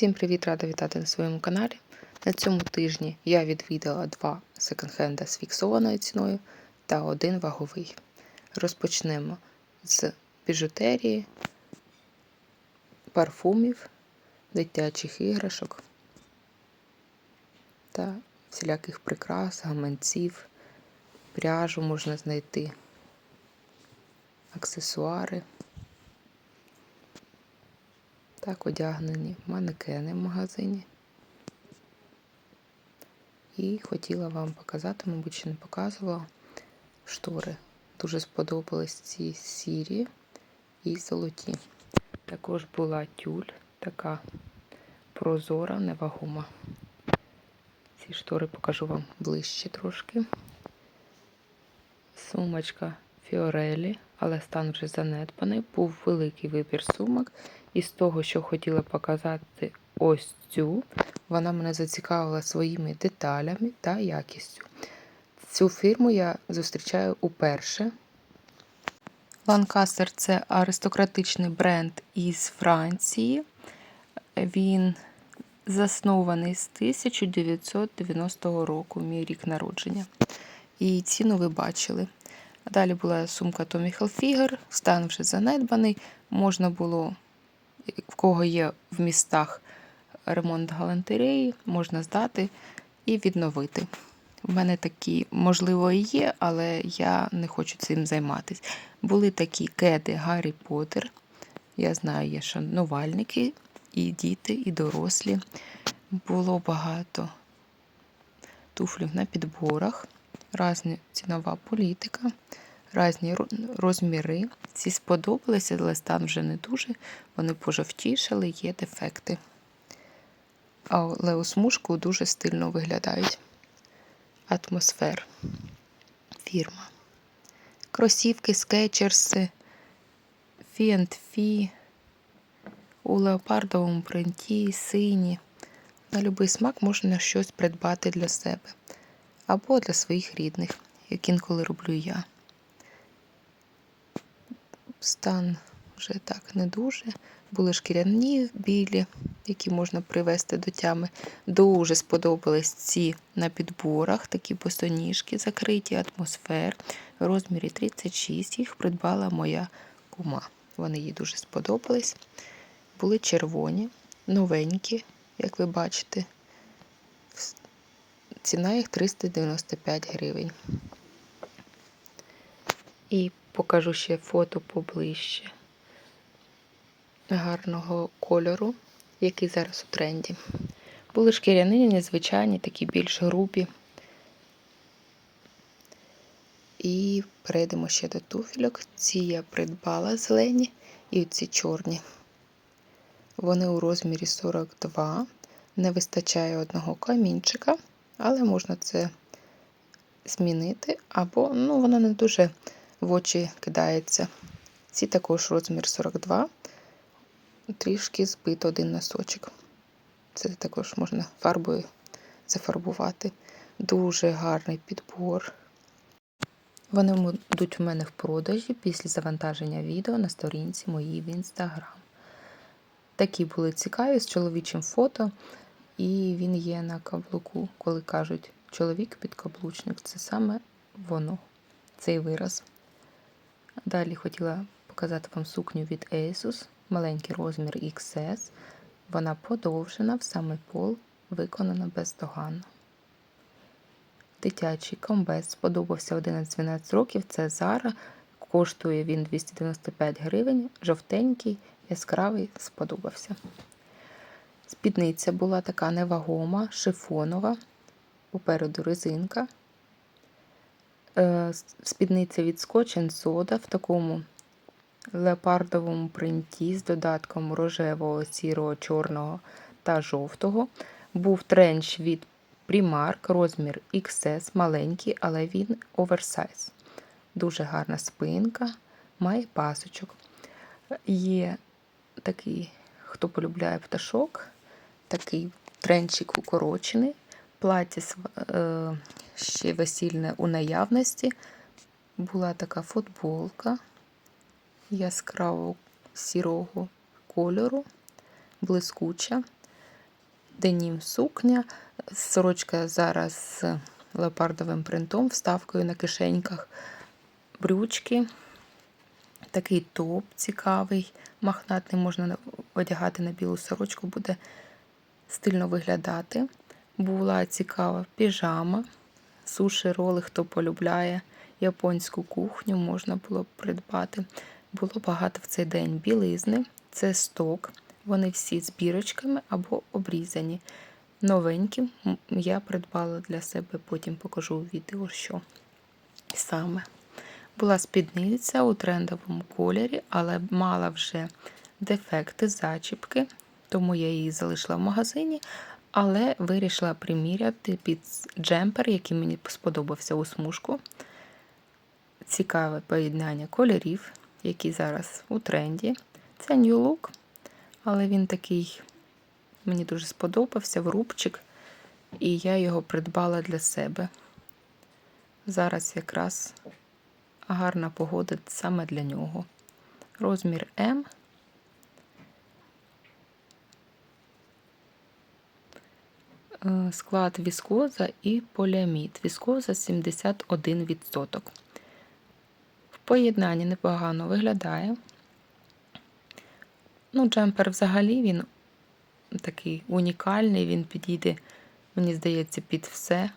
Всім привіт, рада вітати на своєму каналі. На цьому тижні я відвідала два секонд-хенда з фіксованою ціною та один ваговий. Розпочнемо з біжутерії, парфумів, дитячих іграшок та всіляких прикрас, гаманців, пряжу можна знайти, аксесуари. Так одягнені манекени в магазині. І хотіла вам показати, мабуть, ще не показувала штори. Дуже сподобались ці сірі і золоті. Також була тюль, така прозора, невагома. Ці штори покажу вам ближче трошки. Сумочка Фіорелі, але стан вже занедбаний. Був великий вибір сумок. І з того, що хотіла показати ось цю, вона мене зацікавила своїми деталями та якістю. Цю фірму я зустрічаю уперше. Ланкастер це аристократичний бренд із Франції. Він заснований з 1990 року, мій рік народження. І ціну ви бачили. Далі була сумка Tommy Hilfiger, стан вже занедбаний. Можна було, в кого є в містах ремонт галантереї, можна здати і відновити. У мене такі, можливо, і є, але я не хочу цим займатися. Були такі кеди Гаррі Поттер. Я знаю, є шанувальники, і діти, і дорослі. Було багато туфлів на підборах, різна цінова політика, різні розміри. Ці сподобалися, але стан вже не дуже. Вони пожовтішали, є дефекти. Але у смужку дуже стильно виглядають. Атмосфер. Фірма. Кросівки, скетчерси, фі у леопардовому принті, сині. На будь-який смак можна щось придбати для себе або для своїх рідних, як інколи роблю я. Стан вже так не дуже. Були шкіряні білі, які можна привезти до тями. Дуже сподобались ці на підборах, такі босоніжки закриті, атмосфер. В розмірі 36 їх придбала моя кума. Вони їй дуже сподобались. Були червоні, новенькі, як ви бачите. Ціна їх 395 гривень. І покажу ще фото поближче гарного кольору, який зараз у тренді. Були шкіряні, незвичайні, такі більш грубі. І перейдемо ще до туфельок. Ці я придбала зелені і ці чорні. Вони у розмірі 42. Не вистачає одного камінчика, але можна це змінити, або ну, воно не дуже в очі кидається. Ці також розмір 42, трішки збито один носочок. Це також можна фарбою зафарбувати. Дуже гарний підбор. Вони будуть у мене в продажі після завантаження відео на сторінці моїй в інстаграм. Такі були цікаві з чоловічим фото, і він є на каблуку, коли кажуть чоловік підкаблучник. Це саме воно, цей вираз. Далі хотіла показати вам сукню від Asus, маленький розмір XS. Вона подовжена в самий пол, виконана бездоганно. Дитячий комбез сподобався 11-12 років. Це Zara. Коштує він 295 гривень, жовтенький, яскравий, сподобався. Спідниця була така невагома, шифонова, попереду резинка. Е, спідниця від Scotch в такому леопардовому принті з додатком рожевого, сірого, чорного та жовтого. Був тренч від Primark, розмір XS, маленький, але він оверсайз. Дуже гарна спинка, має пасочок. Є такий, хто полюбляє пташок, такий тренчик укорочений, плаття е, ще весільне у наявності. Була така футболка яскраво сірого кольору, блискуча. денім сукня. Сорочка зараз з леопардовим принтом, вставкою на кишеньках, брючки. Такий топ цікавий, махнатний, можна одягати на білу сорочку, буде стильно виглядати. Була цікава піжама, суші роли, хто полюбляє японську кухню, можна було придбати. Було багато в цей день білизни, це сток. Вони всі з бірочками або обрізані. Новенькі я придбала для себе, потім покажу у відео, що саме. Була спідниця у трендовому кольорі, але мала вже дефекти, зачіпки, тому я її залишила в магазині, але вирішила приміряти під джемпер, який мені сподобався у смужку. Цікаве поєднання кольорів, які зараз у тренді. Це New Look, але він такий мені дуже сподобався в рубчик, і я його придбала для себе. Зараз якраз гарна погода саме для нього. Розмір М. Склад віскоза і поліамід. Віскоза 71%. В поєднанні непогано виглядає. Ну, джемпер взагалі він такий унікальний, він підійде, мені здається, під все.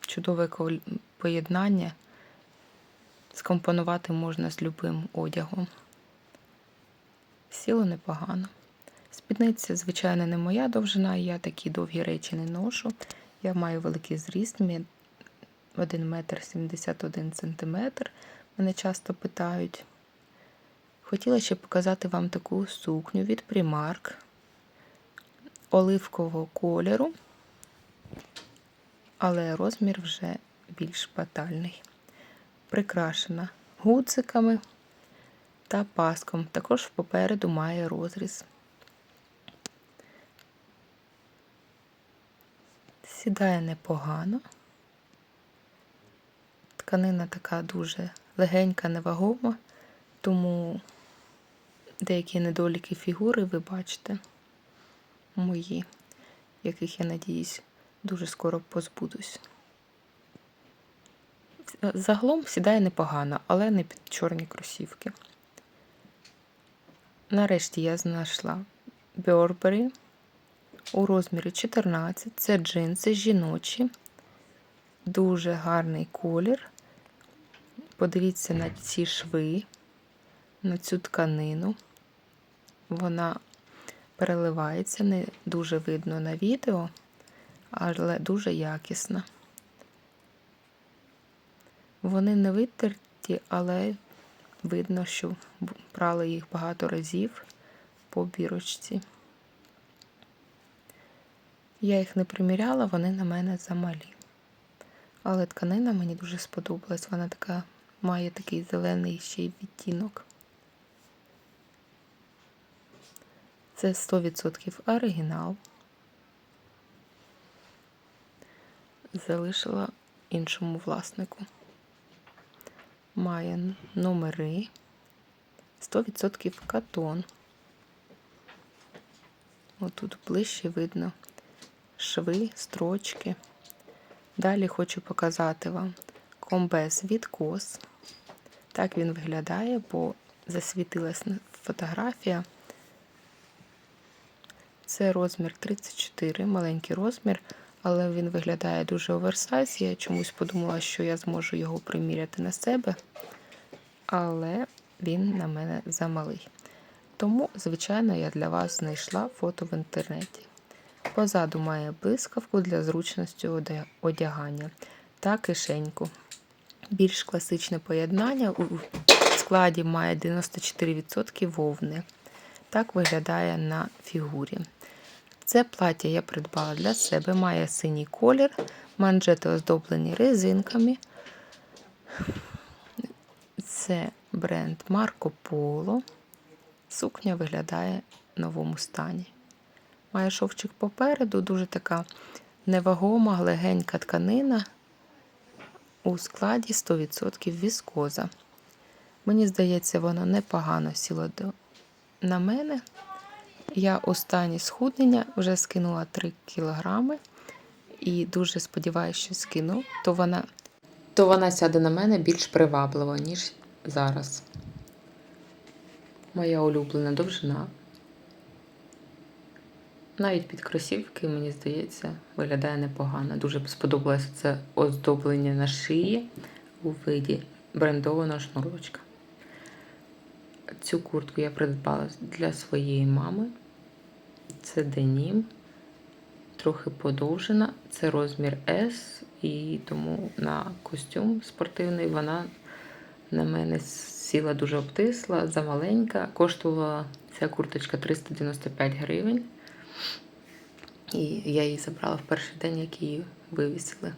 Чудове поєднання. Скомпонувати можна з любим одягом. Сіло непогано. Спідниця, звичайно, не моя довжина, я такі довгі речі не ношу. Я маю великий зріст, мі- 1 метр 71 сантиметр. Мене часто питають. Хотіла ще показати вам таку сукню від Primark оливкового кольору, але розмір вже більш батальний. Прикрашена гудзиками та паском. Також попереду має розріз. Сідає непогано. Тканина така дуже легенька, невагома, тому деякі недоліки фігури ви бачите мої, яких я надіюсь, дуже скоро позбудусь. Загалом сідає непогано, але не під чорні кросівки. Нарешті я знайшла Burberry у розмірі 14. Це джинси жіночі. Дуже гарний колір. Подивіться на ці шви, на цю тканину. Вона переливається, не дуже видно на відео, але дуже якісна. Вони не витерті, але видно, що прали їх багато разів по бірочці. Я їх не приміряла, вони на мене замалі. Але тканина мені дуже сподобалась. Вона така має такий зелений ще й відтінок. Це 100% оригінал. Залишила іншому власнику. Має номери. 100% катон. Отут ближче видно шви, строчки. Далі хочу показати вам комбез від кос. Так він виглядає, бо засвітилась фотографія. Це розмір 34, маленький розмір, але він виглядає дуже оверсайз. Я чомусь подумала, що я зможу його приміряти на себе, але він на мене замалий. Тому, звичайно, я для вас знайшла фото в інтернеті. Позаду має блискавку для зручності одягання та кишеньку. Більш класичне поєднання у складі має 94% вовни. Так виглядає на фігурі. Це плаття я придбала для себе, має синій колір, манжети оздоблені резинками. Це бренд Марко Поло. Сукня виглядає в новому стані. Має шовчик попереду, дуже така невагома, легенька тканина у складі 100% віскоза. Мені здається, воно непогано сіло до... на мене. Я останнє схуднення вже скинула 3 кілограми і дуже сподіваюся, що скину, то вона, то вона сяде на мене більш привабливо, ніж зараз. Моя улюблена довжина. Навіть під кросівки, мені здається, виглядає непогано. Дуже сподобалося це оздоблення на шиї у виді брендованого шнурочка. Цю куртку я придбала для своєї мами. Це денім, трохи подовжена. Це розмір S, і тому на костюм спортивний вона на мене сіла дуже обтисла, замаленька. Коштувала ця курточка 395 гривень. І я її забрала в перший день, як її вивісили.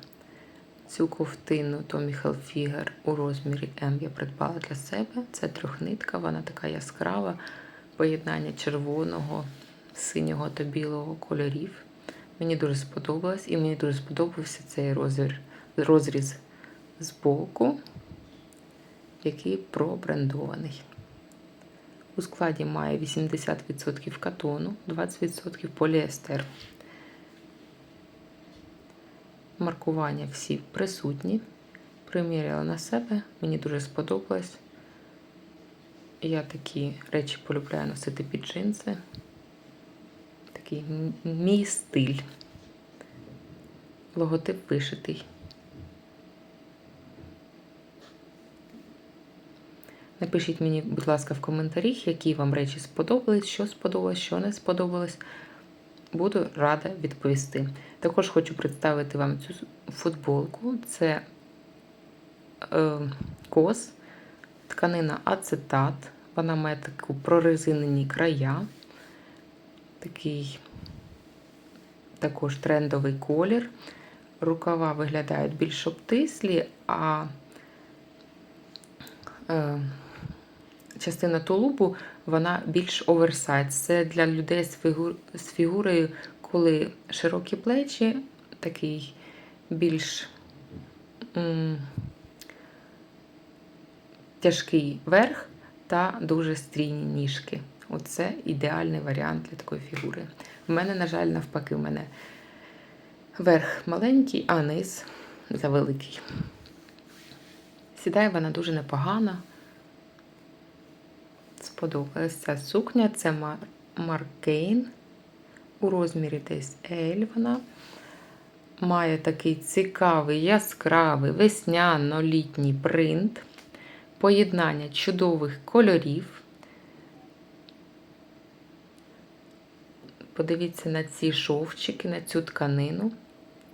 Цю ковтину Tommy Hilfiger у розмірі М я придбала для себе. Це трьохнитка, вона така яскрава, поєднання червоного, синього та білого кольорів. Мені дуже сподобалось, і мені дуже сподобався цей розріз, розріз з боку, який пробрендований. У складі має 80% катону, 20% поліестер. Маркування всі присутні. Приміряла на себе, мені дуже сподобалось. Я такі речі полюбляю носити під джинси. Такий мій стиль. Логотип вишитий. Напишіть мені, будь ласка, в коментарях, які вам речі сподобались, що сподобалось, що не сподобалось. Буду рада відповісти. Також хочу представити вам цю футболку. Це е, кос, тканина ацетат. Вона має таку прорезинені края. Такий також трендовий колір. Рукава виглядають більш обтислі, а е, частина тулубу вона більш оверсайз. Це для людей з, фігур, з фігурою, коли широкі плечі, такий більш м, тяжкий верх та дуже стрійні ніжки. Оце ідеальний варіант для такої фігури. У мене, на жаль, навпаки, у мене верх маленький, а низ завеликий. Сідає вона дуже непогано. Сподобалася ця сукня. Це Маркейн. У розмірі десь L вона. Має такий цікавий, яскравий, весняно-літній принт. Поєднання чудових кольорів. Подивіться на ці шовчики, на цю тканину.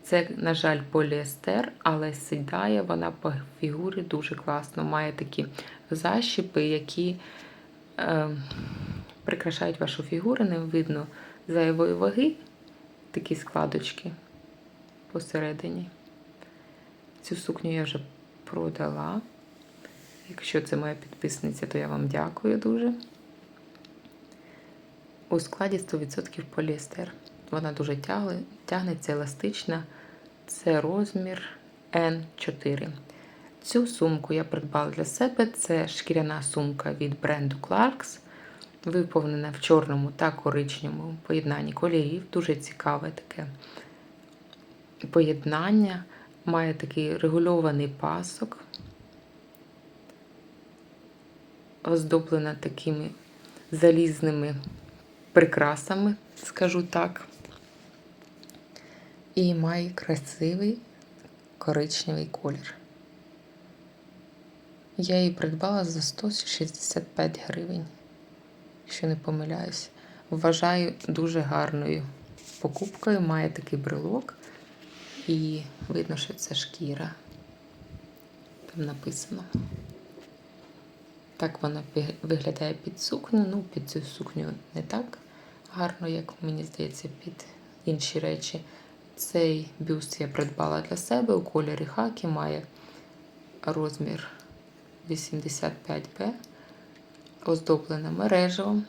Це, на жаль, поліестер, але сідає вона по фігурі дуже класно. Має такі защіпи, які прикрашають вашу фігуру, не видно зайвої ваги, такі складочки посередині. Цю сукню я вже продала. Якщо це моя підписниця, то я вам дякую дуже. У складі 100% поліестер. Вона дуже тягли, тягнеться еластична. Це розмір N4. Цю сумку я придбала для себе. Це шкіряна сумка від бренду Clarks. Виповнена в чорному та коричневому поєднанні кольорів. Дуже цікаве таке поєднання. Має такий регульований пасок, оздоблена такими залізними прикрасами, скажу так. І має красивий коричневий колір. Я її придбала за 165 гривень, якщо не помиляюсь. Вважаю дуже гарною покупкою. Має такий брелок, і видно, що це шкіра. Там написано. Так вона виглядає під сукню. Ну, під цю сукню не так гарно, як мені здається, під інші речі. Цей бюст я придбала для себе у кольорі хакі, має розмір 85Б, оздоблена мережевом.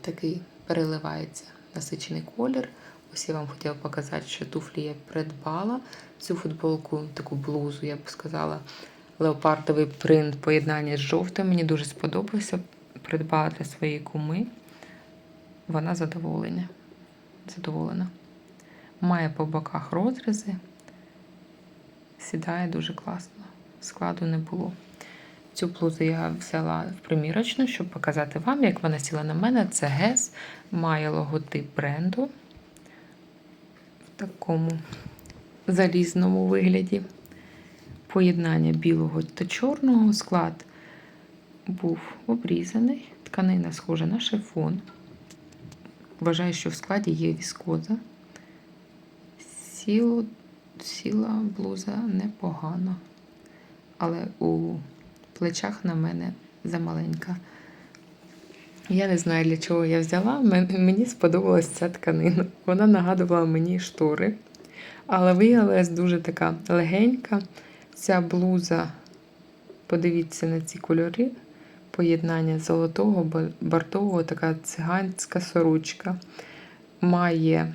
Такий переливається насичений колір. Ось я вам хотіла показати, що туфлі я придбала. Цю футболку, таку блузу, я б сказала, леопардовий принт поєднання з жовтим. Мені дуже сподобався. Придбала для своєї куми. вона задоволення. задоволена. Має по боках розрізи, сідає дуже класно. Складу не було. Цю блузу я взяла в примірочну, щоб показати вам, як вона сіла на мене. Це Гес, має логотип бренду в такому залізному вигляді. Поєднання білого та чорного склад був обрізаний. Тканина схожа на шифон. Вважаю, що в складі є віскоза. Сіло, сіла блуза непогано, але у плечах на мене замаленька. Я не знаю, для чого я взяла. Мені сподобалась ця тканина. Вона нагадувала мені штори, але виявилась дуже така легенька. Ця блуза, подивіться на ці кольори, поєднання золотого, бо- бордового, така циганська сорочка. Має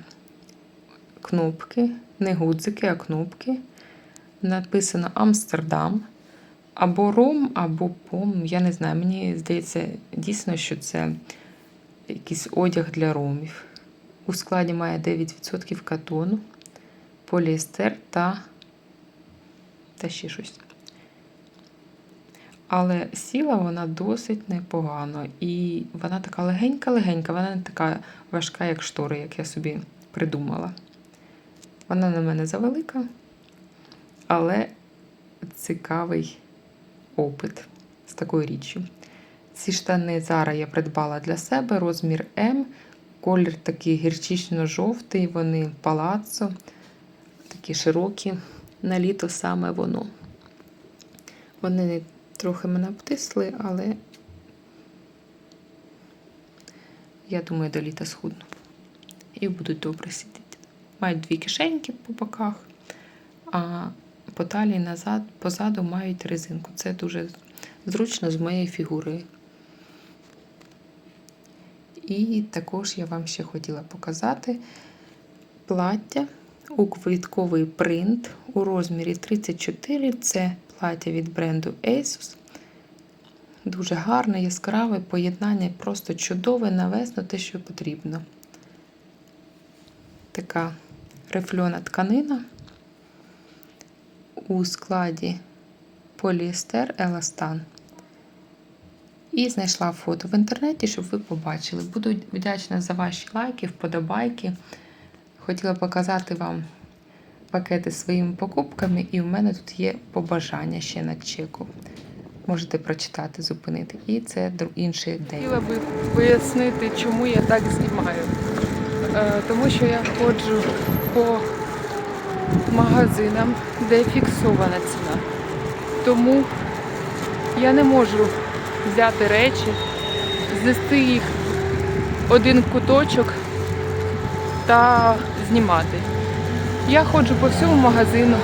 кнопки, не гудзики, а кнопки. Написано Амстердам. Або ром, або пом. Я не знаю. Мені здається дійсно, що це якийсь одяг для ромів. У складі має 9% катону, поліестер та, та ще щось. Але сіла вона досить непогано. І вона така легенька-легенька, вона не така важка, як штори, як я собі придумала. Вона на мене завелика, але цікавий опит з такою річчю. Ці штани Zara я придбала для себе, розмір М. Колір такий гірчично-жовтий, вони палаццо, такі широкі. На літо саме воно. Вони трохи мене обтисли, але я думаю, до літа схудну. І будуть добре сидіти. Мають дві кишеньки по боках, а по талії назад, позаду мають резинку. Це дуже зручно з моєю фігурою. І також я вам ще хотіла показати плаття у квітковий принт у розмірі 34. Це плаття від бренду Asus. Дуже гарне, яскраве поєднання, просто чудове на весну, те, що потрібно. Така рифльона тканина у складі поліестер Еластан. І знайшла фото в інтернеті, щоб ви побачили. Буду вдячна за ваші лайки, вподобайки. Хотіла показати вам пакети своїми покупками, і в мене тут є побажання ще на чеку. Можете прочитати, зупинити. І це інший день. Хотіла би пояснити, чому я так знімаю. Е, Тому що я ходжу по магазинам, де фіксована ціна. Тому я не можу взяти речі, знести їх в один куточок та знімати. Я ходжу по всьому магазину,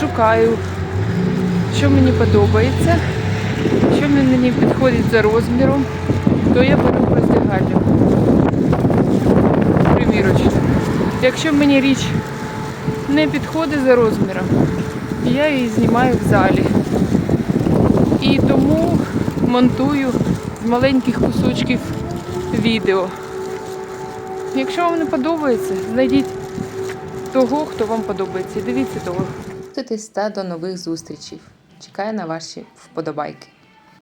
шукаю, що мені подобається, що мені підходить за розміром, то я беру в роздягальню. Примірочну. Якщо мені річ не підходить за розміром, я її знімаю в залі. І тому монтую з маленьких кусочків відео. Якщо вам не подобається, знайдіть того, хто вам подобається. Дивіться того. Підписуйтесь та до нових зустрічей. Чекаю на ваші вподобайки.